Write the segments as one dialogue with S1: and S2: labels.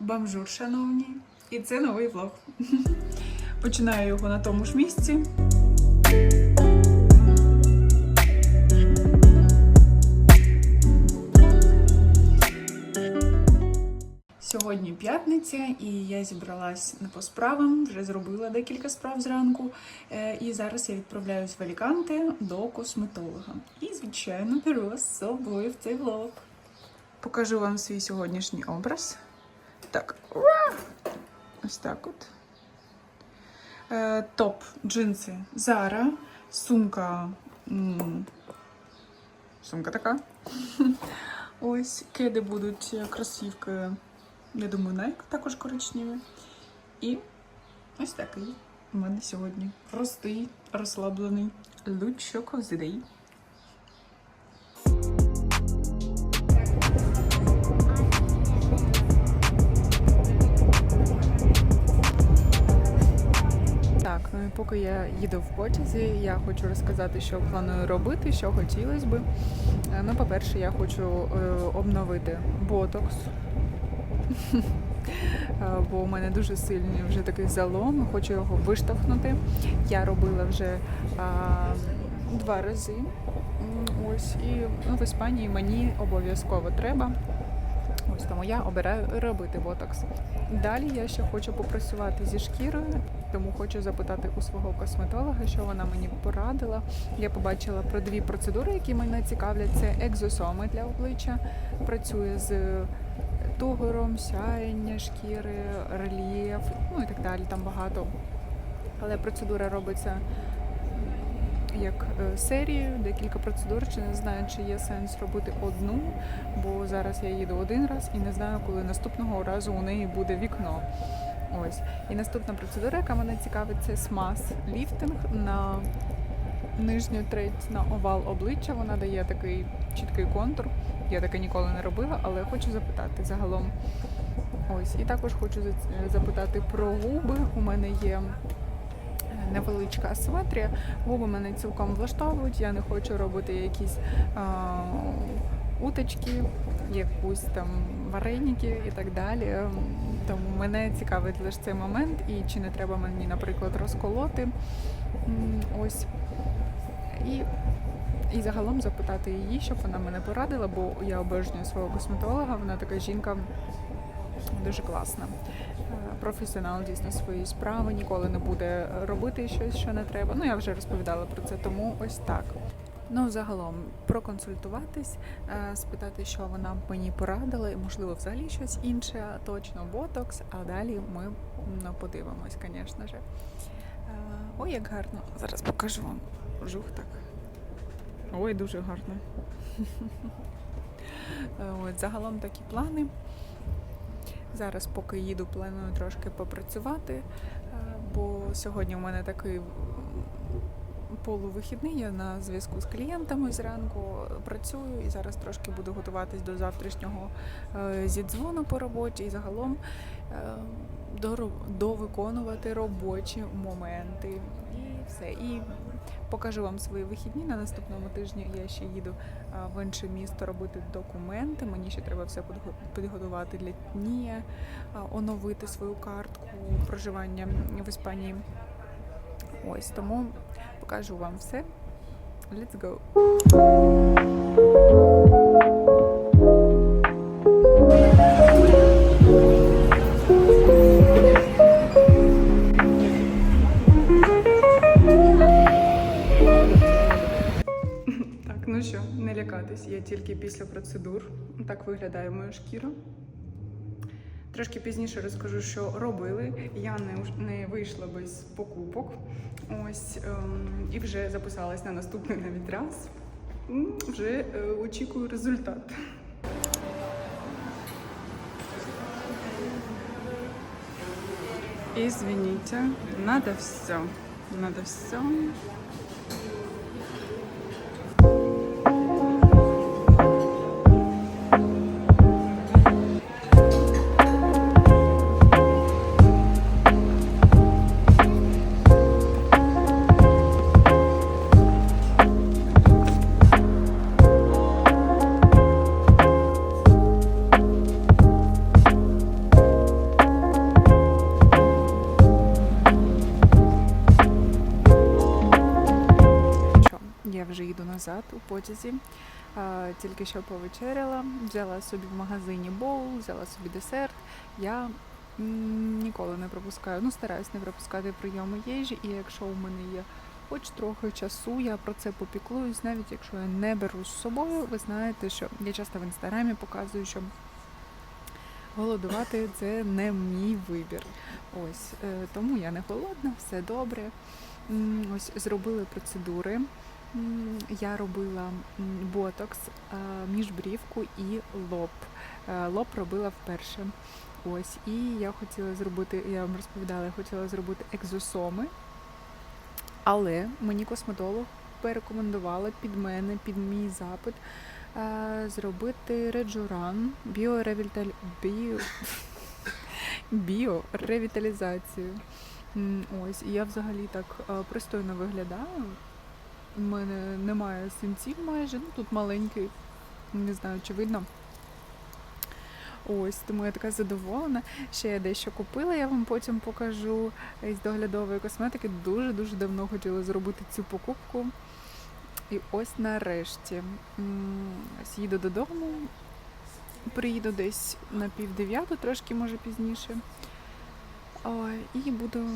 S1: Бамжур, шановні, і це новий влог. Починаю його на тому ж місці. Сьогодні п'ятниця, і я зібралась не по справам, вже зробила декілька справ зранку. Е, І зараз я відправляюсь в Аліканте до косметолога. І, звичайно, беру з собою в цей влог. Покажу вам свій сьогоднішній образ. Так, ось так от. Е, Топ, джинси Zara, сумка. Сумка така. Ось, кеди будуть е, кросівки, я думаю, Nike також коричневі. І ось такий у мене сьогодні простий, розслаблений лучок of the поки я їду в потязі, я хочу розказати, що планую робити, що хотілося би. Е, Ну, по-перше, я хочу е, обновити ботокс. Е, Бо у мене дуже сильний вже такий залом, хочу його виштовхнути. Я робила вже а, два рази. Ось і ну, в Іспанії мені обов'язково треба. Ось тому я обираю робити ботокс. Далі я ще хочу попрацювати зі шкірою, тому хочу запитати у свого косметолога, що вона мені порадила. Я побачила про дві процедури, які мене цікавлять. Це екзосоми для обличчя. Працює з тугором, сяєння шкіри, рельєф, ну і так далі. Там багато. Але процедура робиться як е, серію, декілька процедур. Чи не знаю, чи є сенс робити одну, бо зараз я їду один раз і не знаю, коли наступного разу у неї буде вікно. Ось. І наступна процедура, яка мене цікавить, це смаз ліфтинг на нижню треть на овал обличчя. Вона дає такий чіткий контур. Я таке ніколи не робила, але хочу запитати загалом. Ось. І також хочу запитати про губи. У мене є невеличка асиметрія. Губи мене цілком влаштовують. Я не хочу робити якісь а, уточки, якусь там вареники і так далі. Тому мене цікавить лише цей момент, і чи не треба мені, наприклад, розколоти. Ось. І, і загалом запитати її, щоб вона мене порадила, бо я обожнюю свого косметолога. Вона така жінка дуже класна. Професіонал дійсно своєї справи, ніколи не буде робити щось, що не треба. Ну я вже розповідала про це, тому ось так. Ну, загалом проконсультуватись, е, спитати, що вона мені порадила, і можливо, взагалі щось інше, точно ботокс, а далі ми ну, подивимось, звісно ж. Е, Ой, як гарно. Зараз покажу вам. Жух так. Ой, дуже гарно. Е, От, загалом такі плани. Зараз, поки їду, планую трошки попрацювати, е, бо сьогодні у мене такий полувихідний. Я на зв'язку з клієнтами зранку працюю і зараз трошки буду готуватись до завтрашнього е, зідзвону по роботі і загалом е, довиконувати робочі моменти. І все. І покажу вам свої вихідні. На наступному тижні я ще їду в інше місто робити документи. Мені ще треба все підготувати для дні, оновити свою картку проживання в Іспанії. Ось тому покажу вам все. Let's go! Що, не лякатись, я тільки після процедур. Так виглядає моя шкіра. Трошки пізніше розкажу, що робили. Я не, не вийшла без покупок. Ось ем, і вже записалась на наступний навіть раз. Вже е, очікую результат. Извините, надо все. Надо все. Потязі. Тільки що повечеряла, взяла собі в магазині боул, взяла собі десерт. Я ніколи не пропускаю, ну стараюсь не пропускати прийоми їжі, і якщо у мене є хоч трохи часу, я про це попіклуюсь, навіть якщо я не беру з собою. Ви знаєте, що я часто в інстаграмі показую, що голодувати це не мій вибір. Ось е, тому я не голодна, все добре. Ось зробили процедури. Я робила ботокс, міжбрівку і лоб. Е, Лоб робила вперше. Ось, і я хотіла зробити, я вам розповідала, я хотіла зробити екзосоми, але мені косметолог порекомендувала під мене, під мій запит, зробити реджуран, біоревіталь... біо... біоревіталізацію. Ось, і я взагалі так е, пристойно виглядаю. У мене немає синців майже, ну тут маленький, не знаю, чи видно. Ось, тому я така задоволена. Ще я дещо купила, я вам потім покажу із доглядової косметики. Дуже-дуже давно хотіла зробити цю покупку. І ось нарешті. Ось їду додому. Приїду десь на пів дев'яту, трошки може пізніше. І буду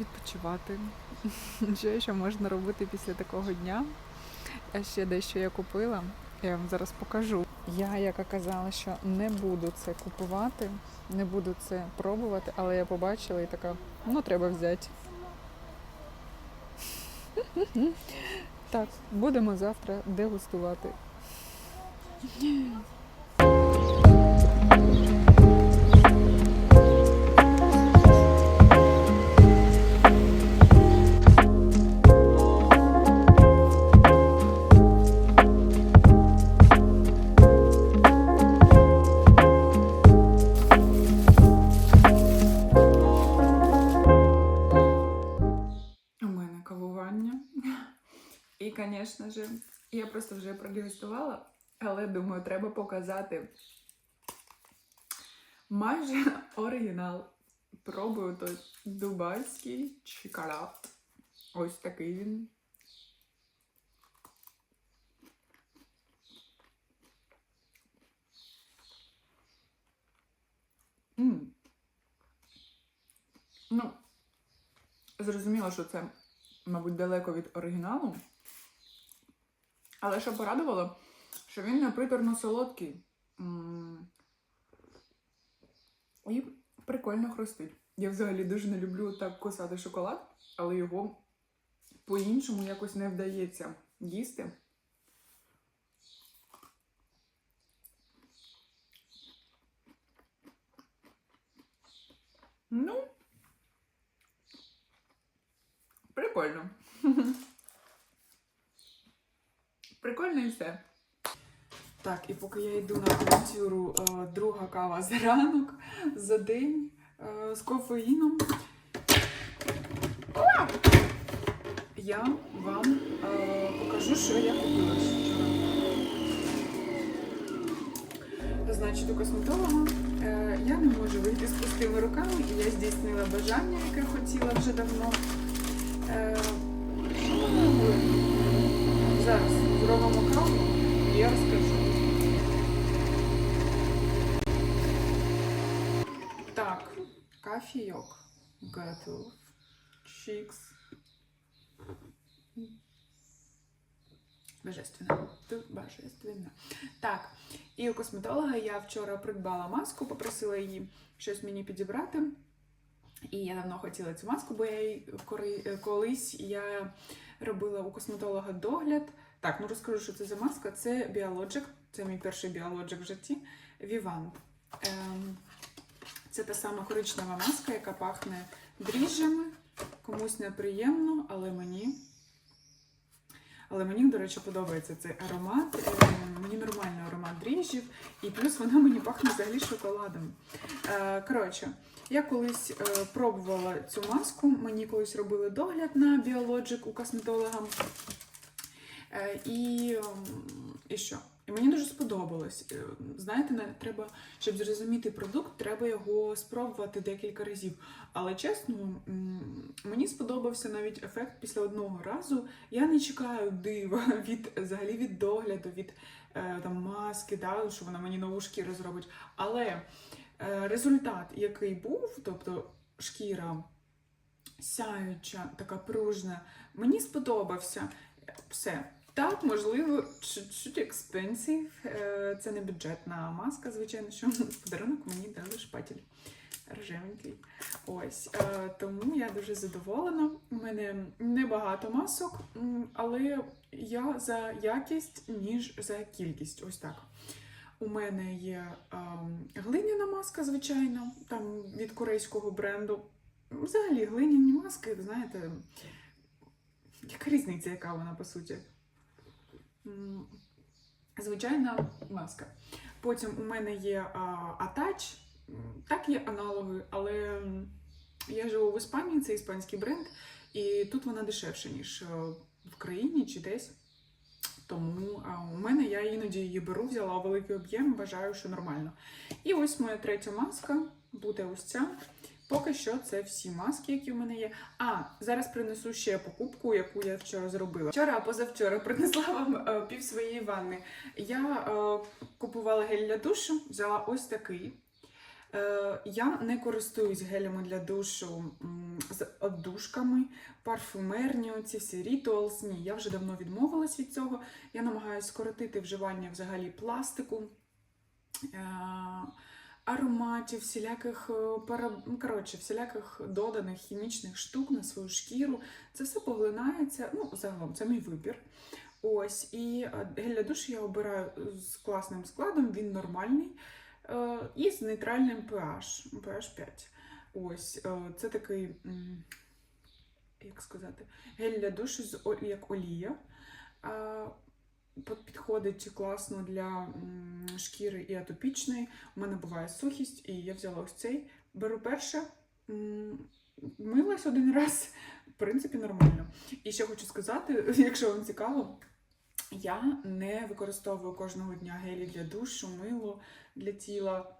S1: відпочивати. Що ще можна робити після такого дня? А ще дещо я купила. Я вам зараз покажу. Я, яка казала, що не буду це купувати, не буду це пробувати, але я побачила і така, ну треба взяти. Так, будемо завтра дегустувати. Звісно ж, я просто вже продегустувала, але думаю, треба показати майже оригінал. Пробую той дубайський шоколад. Ось такий він. М. Ну, зрозуміло, що це, мабуть, далеко від оригіналу. Але що порадувало, що він не приторно солодкий. І прикольно хрустить. Я взагалі дуже не люблю так кусати шоколад, але його по-іншому якось не вдається їсти. Ну, прикольно. Прикольно і все. Так, і поки я йду на авантюру, е, друга кава за ранок, за день е, з кофеїном. Я вам е, покажу, що я купила вчора. Значить, у косметолога я не можу вийти з пустими руками, і я здійснила бажання, яке хотіла вже давно. Кофійок готов. Чікс. Божественно. Божественно. Так, і у косметолога я вчора придбала маску, попросила її щось мені підібрати. І я давно хотіла цю маску, бо я її колись я робила у косметолога догляд. Так, ну розкажу, що це за маска. Це Biologic, це мій перший Biologic в житті. Vivant. Ем, це та сама коричнева маска, яка пахне дріжджами. Комусь неприємно, але мені. Але мені, до речі, подобається цей аромат. Е, Мені нормальний аромат дріжджів, і плюс вона мені пахне взагалі шоколадом. Е, Коротше, я колись е, пробувала цю маску, мені колись робили догляд на Biologic у косметолога. І, ем, і що? І мені дуже сподобалось. Е, Знаєте, треба, щоб зрозуміти продукт, треба його спробувати декілька разів. Але чесно, мені сподобався навіть ефект після одного разу. Я не чекаю дива від взагалі від догляду, від е, там маски, да, що вона мені нову шкіру зробить. Але е, результат, який був, тобто шкіра сяюча, така пружна, мені сподобався. Все. Так, можливо, чуть-чуть expensive. Е, Це не бюджетна маска, звичайно, що подарунок мені дали шпатель рожевенький. Ось. е, Тому я дуже задоволена. У мене небагато масок, але я за якість, ніж за кількість. Ось так. У мене є ем, глиняна маска, звичайно, там від корейського бренду. Взагалі, глиняні маски, знаєте, яка різниця, яка вона по суті? Звичайна маска. Потім у мене є а, Attach. М, Так, є аналоги, але я живу в Іспанії, це іспанський бренд, і тут вона дешевша, ніж е, в країні чи десь. Тому у мене я іноді її беру, взяла великий об'єм, вважаю, що нормально. І ось моя третя маска буде ось ця. Поки що це всі маски, які в мене є. А, зараз принесу ще покупку, яку я вчора зробила. Вчора, позавчора принесла вам е, пів своєї ванни. Я е, купувала гель для душу, взяла ось такий. Е, я не користуюсь гелями для душу м, з оддушками, парфумерні, ці всі ритуалс. Ні, я вже давно відмовилась від цього. Я намагаюся скоротити вживання взагалі пластику. Е, ароматів, всіляких е, ну, коротше, всіляких доданих хімічних штук на свою шкіру. Це все поглинається. Ну, загалом, це мій вибір. Ось, і е, гель для душу я обираю з класним складом, він нормальний. е, І з нейтральним pH, pH 5. Ось, це такий, як сказати, гель для душу з як олія. Підходить класно для шкіри і атопічної. У мене буває сухість, і я взяла ось цей. Беру перше, милась один раз, в принципі, нормально. І ще хочу сказати, якщо вам цікаво, я не використовую кожного дня гелі для душу, мило для тіла.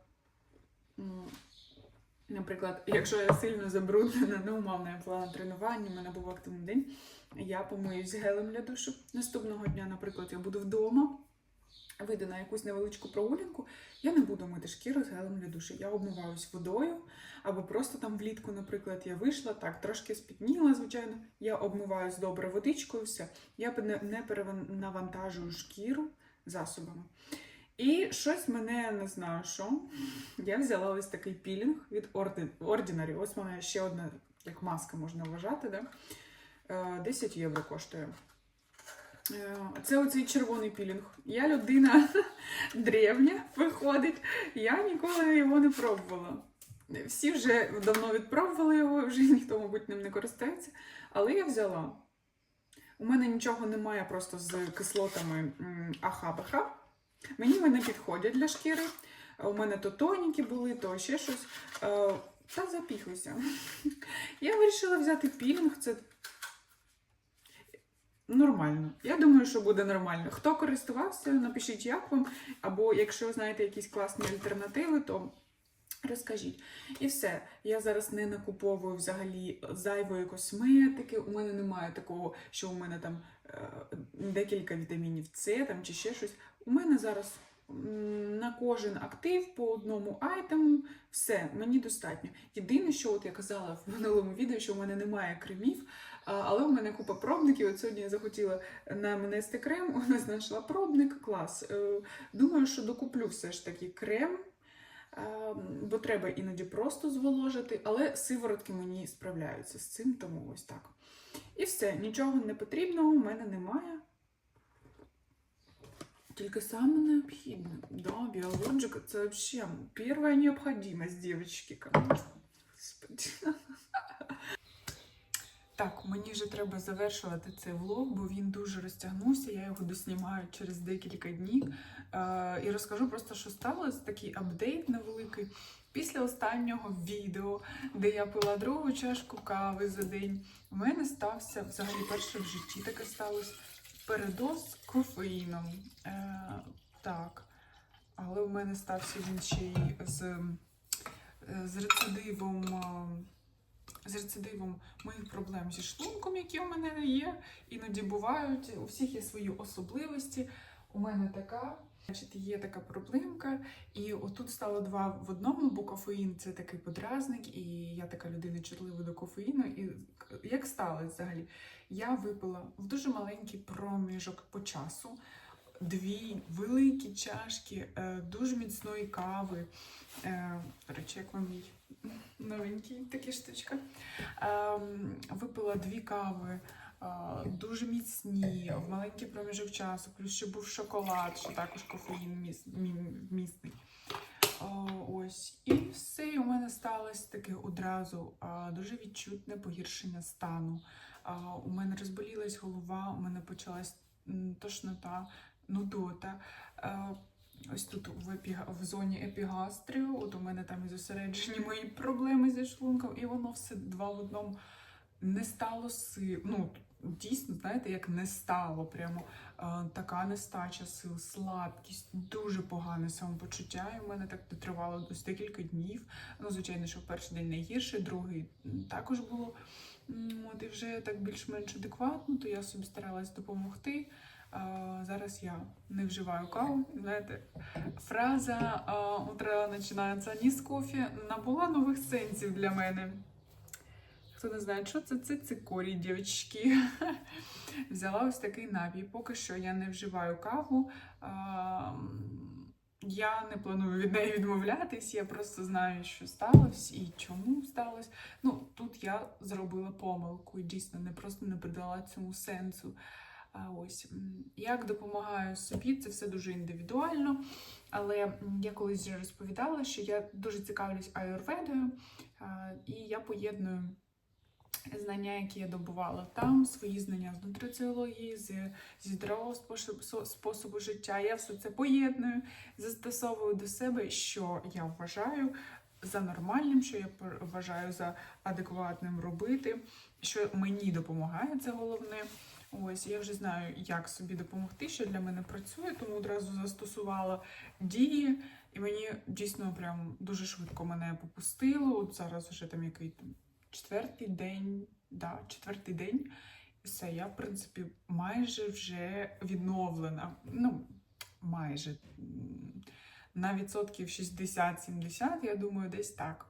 S1: Наприклад, якщо я сильно забруднена, ну, умовно, я була на тренуванні, в мене був активний день, я помиюсь гелем для душу. Наступного дня, наприклад, я буду вдома, вийду на якусь невеличку прогулянку, я не буду мити шкіру з гелем для душу. Я обмиваюсь водою, або просто там влітку, наприклад, я вийшла, так, трошки спітніла, звичайно. Я обмиваюсь добре водичкою, все. Я не, перенавантажую шкіру засобами. І щось мене не знаю, що. Я взяла ось такий пілінг від Ordi- Ordinary. Ось вона ще одна, як маска можна вважати, да? Е, 10 євро коштує. Е, Це оцей червоний пілінг. Я людина древня, виходить. Я ніколи його не пробувала. Всі вже давно відпробували його, вже ніхто, мабуть, ним не користується. Але я взяла. У мене нічого немає просто з кислотами АХ-БХ. Мені вони підходять для шкіри. У мене то тоніки були, то ще щось. Е, Та запіхуйся. Я вирішила взяти пілінг. Це нормально. Я думаю, що буде нормально. Хто користувався, напишіть, як вам. Або якщо знаєте якісь класні альтернативи, то розкажіть. І все. Я зараз не накуповую взагалі зайвої косметики. У мене немає такого, що у мене там е, декілька вітамінів С там, чи ще щось. У мене зараз на кожен актив по одному айтему все, мені достатньо. Єдине, що от я казала в минулому відео, що у мене немає кремів, але у мене купа пробників. От сьогодні я захотіла нанести крем, вона знайшла пробник, клас. Е, Думаю, що докуплю все ж таки крем. е, Бо треба іноді просто зволожити, але сиворотки мені справляються з цим, тому ось так. І все, нічого не потрібного у мене немає. Тільки саме необхідне. Да, биологика – це взагалі перша необхідність, дівчатки. Господи. Так, мені вже треба завершувати цей влог, бо він дуже розтягнувся. Я його доснімаю через декілька днів. Е, і розкажу просто, що сталося такий апдейт невеликий. Після останнього відео, де я пила другу чашку кави за день, у мене стався взагалі перше в житті таке сталося передоз кофеїном. Е, так. Але у мене стався він ще й з, е, з рецидивом. З рецидивом моїх проблем зі шлунком, які у мене є, іноді бувають. У всіх є свої особливості. У мене така. Значить, є така проблемка, і отут стало два в одному, бо кофеїн це такий подразник, і я така людина чутлива до кофеїну. І як сталося взагалі? Я випила в дуже маленький проміжок по часу дві великі чашки е, дуже міцної кави. Е, речі, як вам мій новенький такі штучка. Ем, випила дві кави. е, Дуже міцні, в маленький проміжок часу, плюс ще був шоколад, що також кофеїн міс, мі- вмісний. О, ось. І все, і у мене сталося таке одразу дуже відчутне погіршення стану. У мене розболілась голова, у мене почалась тошнота, нудота. А, ось тут в, зоні епігастрію, от у мене там і зосереджені мої проблеми зі шлунком, і воно все два в одному не стало сил. Ну, дійсно, знаєте, як не стало прямо е, така нестача сил, слабкість, дуже погане самопочуття. І в мене так тривало десь декілька днів. Ну, звичайно, що перший день найгірше, другий також було. От і вже так більш-менш адекватно, то я собі старалась допомогти. Зараз я не вживаю каву. Знаєте, фраза а, утро починається не з кофе набула нових сенсів для мене. Хто не знає, що це, це цикорій, дівчатки. Взяла ось такий напій. Поки що я не вживаю каву. Я не планую від неї відмовлятись, я просто знаю, що сталося і чому сталося. Ну, тут я зробила помилку і дійсно не просто не придала цьому сенсу. Ось як допомагаю собі, це все дуже індивідуально. Але я колись вже розповідала, що я дуже цікавлюсь аюрведою, і я поєдную знання, які я добувала там, свої знання з нутриціології, з, зі здорового способу, способу життя. Я все це поєдную, застосовую до себе, що я вважаю за нормальним, що я вважаю за адекватним робити, що мені допомагає, це головне. Ось я вже знаю, як собі допомогти, що для мене працює, тому одразу застосувала дії, і мені дійсно прям дуже швидко мене попустило. От зараз вже там який там четвертий день, да, четвертий день. І все, я, в принципі, майже вже відновлена. Ну, майже на відсотків 60-70, я думаю, десь так.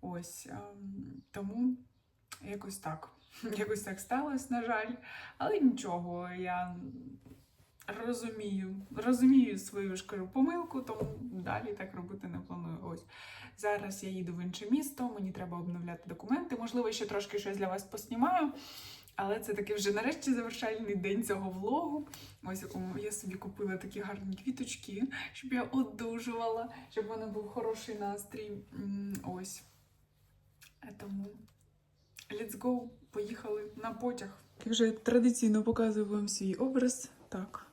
S1: Ось ем, тому якось так. Якось так сталося, на жаль. Але нічого, я розумію, розумію свою ж помилку, тому далі так робити не планую. Ось зараз я їду в інше місто, мені треба обновляти документи. Можливо, ще трошки щось для вас поснімаю. Але це таки вже нарешті завершальний день цього влогу. Ось я собі купила такі гарні квіточки, щоб я одужувала, щоб в мене був хороший настрій. Ось. Тому let's go, поїхали на потяг. Я вже традиційно показую вам свій образ. Так.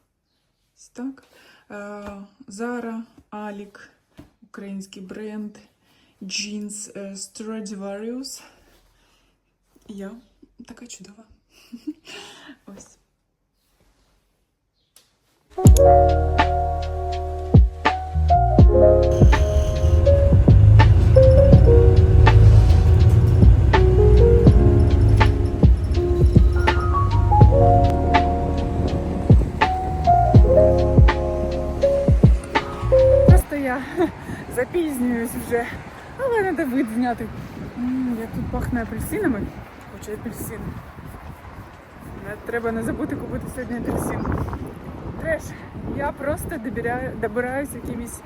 S1: Так. Е, Zara, Алік, український бренд, джинс е, Stradivarius. Я така чудова. Ось. Я запізнююсь вже, але треба вид зняти. Як тут пахне апельсинами. Хочу апельсин. Треба не забути купити сьогодні апельсин. Треш, я просто добираю, добираюсь якимись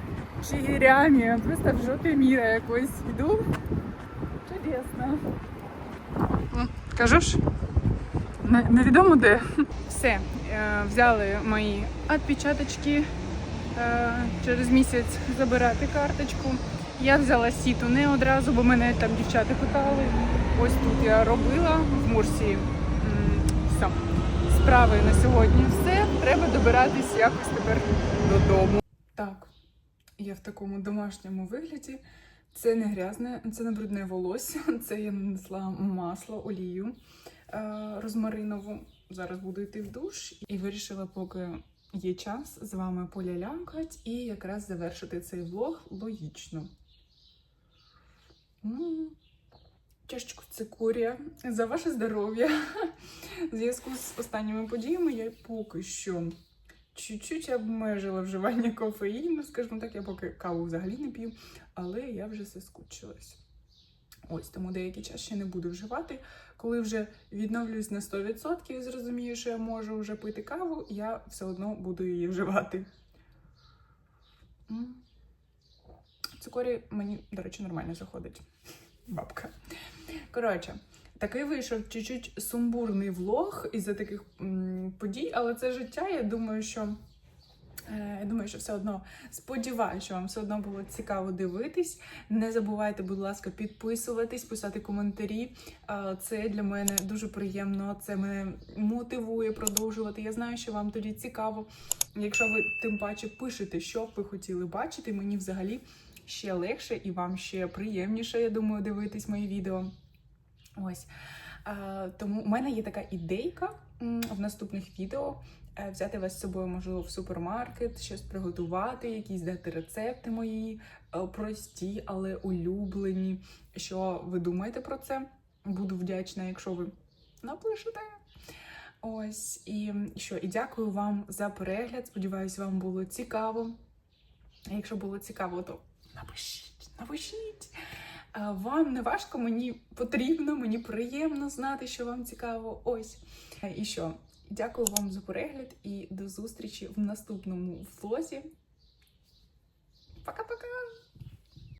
S1: чигирями, просто в жопі міра якось йду. Чудесно. Кажу ж? Не- Невідомо де. Все, е, взяли мої відпечаточки. Е, через місяць забирати карточку. Я взяла сіту не одразу, бо мене там дівчата питали. Ось тут я робила в Мурсі. Все. Справи на сьогодні все. Треба добиратись якось тепер додому. Так, я в такому домашньому вигляді. Це не грязне, це не брудне волосся. Це я нанесла масло, олію е, розмаринову. Зараз буду йти в душ і вирішила поки є час з вами полялямкать і якраз завершити цей влог логічно. Чашечку цикорія за ваше здоров'я. В зв'язку з останніми подіями я поки що чуть-чуть обмежила вживання кофеїну. Скажімо так, я поки каву взагалі не п'ю, але я вже заскучилась. Ось тому деякий час ще не буду вживати. Коли вже відновлюсь на 100% і зрозумію, що я можу вже пити каву, я все одно буду її вживати. М. Цикорій мені, до речі, нормально заходить. Бабка. Коротше, такий вийшов чуть-чуть сумбурний влог із-за таких м, подій, але це життя. Я думаю, що. Е, Я думаю, що все одно сподіваюся, що вам все одно було цікаво дивитись. Не забувайте, будь ласка, підписуватись, писати коментарі. Е, Це для мене дуже приємно. Це мене мотивує продовжувати. Я знаю, що вам тоді цікаво. Якщо ви тим паче пишете, що ви хотіли бачити, мені взагалі ще легше і вам ще приємніше, я думаю, дивитись мої відео. Ось. А, тому у мене є така ідейка в наступних відео е, взяти вас з собою, можливо, в супермаркет, щось приготувати, якісь дати рецепти мої е, прості, але улюблені. Що ви думаєте про це? Буду вдячна, якщо ви напишете. Ось і що, і дякую вам за перегляд. Сподіваюсь, вам було цікаво. Якщо було цікаво, то напишіть, напишіть. А Вам не важко, мені потрібно, мені приємно знати, що вам цікаво. Ось. Е, І що? Дякую вам за перегляд і до зустрічі в наступному влозі. Пока-пока!